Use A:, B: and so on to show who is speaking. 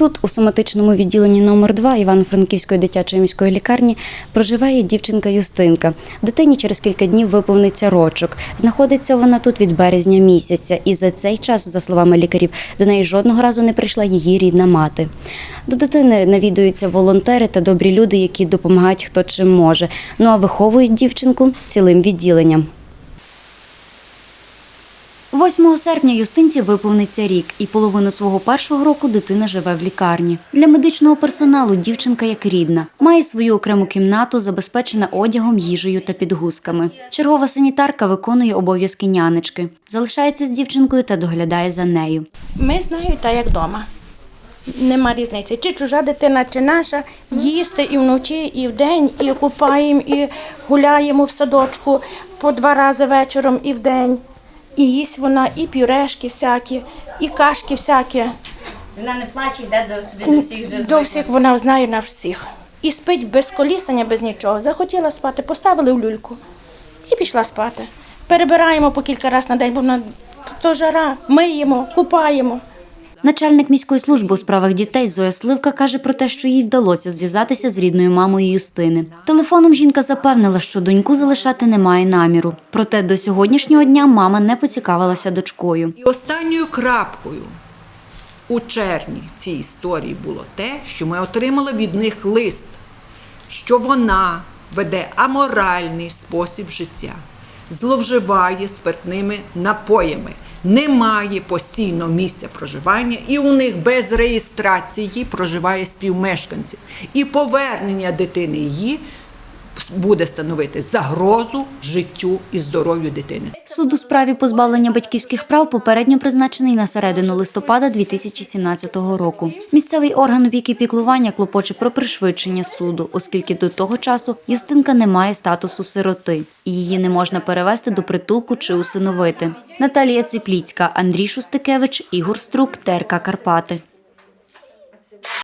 A: Тут, у соматичному відділенні номер 2 Івано-Франківської дитячої міської лікарні, проживає дівчинка Юстинка. Дитині через кілька днів виповниться рочок. Знаходиться вона тут від березня місяця, і за цей час, за словами лікарів, до неї жодного разу не прийшла її рідна мати. До дитини навідуються волонтери та добрі люди, які допомагають хто чим може. Ну а виховують дівчинку цілим відділенням. 8 серпня Юстинці виповниться рік, і половину свого першого року дитина живе в лікарні. Для медичного персоналу дівчинка як рідна, має свою окрему кімнату, забезпечена одягом, їжею та підгузками. Чергова санітарка виконує обов'язки нянечки, залишається з дівчинкою та доглядає за нею.
B: Ми з нею так як вдома. Нема різниці. Чи чужа дитина, чи наша. Їсти і вночі, і вдень, і купаємо, і гуляємо в садочку по два рази вечором і вдень. І їсть вона, і пюрешки всякі, і кашки всякі.
A: Вона не плаче, йде до собі до всіх вже
B: До всіх вона знає на всіх. І спить без колісання, без нічого. Захотіла спати, поставили в люльку і пішла спати. Перебираємо по кілька разів на день, бо вона то жара, миємо, купаємо.
A: Начальник міської служби у справах дітей Зоя Сливка каже про те, що їй вдалося зв'язатися з рідною мамою Юстини. Телефоном жінка запевнила, що доньку залишати немає наміру. Проте до сьогоднішнього дня мама не поцікавилася дочкою.
C: І останньою крапкою у червні цій історії було те, що ми отримали від них лист, що вона веде аморальний спосіб життя, зловживає спиртними напоями, Немає постійно місця проживання, і у них без реєстрації проживає співмешканців. І повернення дитини її буде становити загрозу життю і здоров'ю дитини.
A: Суд у справі позбавлення батьківських прав попередньо призначений на середину листопада 2017 року. Місцевий орган опіки піклування клопоче про пришвидшення суду, оскільки до того часу Юстинка не має статусу сироти, і її не можна перевести до притулку чи усиновити. Наталія Ципліцька, Андрій Шустикевич, Ігор Струк, ТРК Карпати.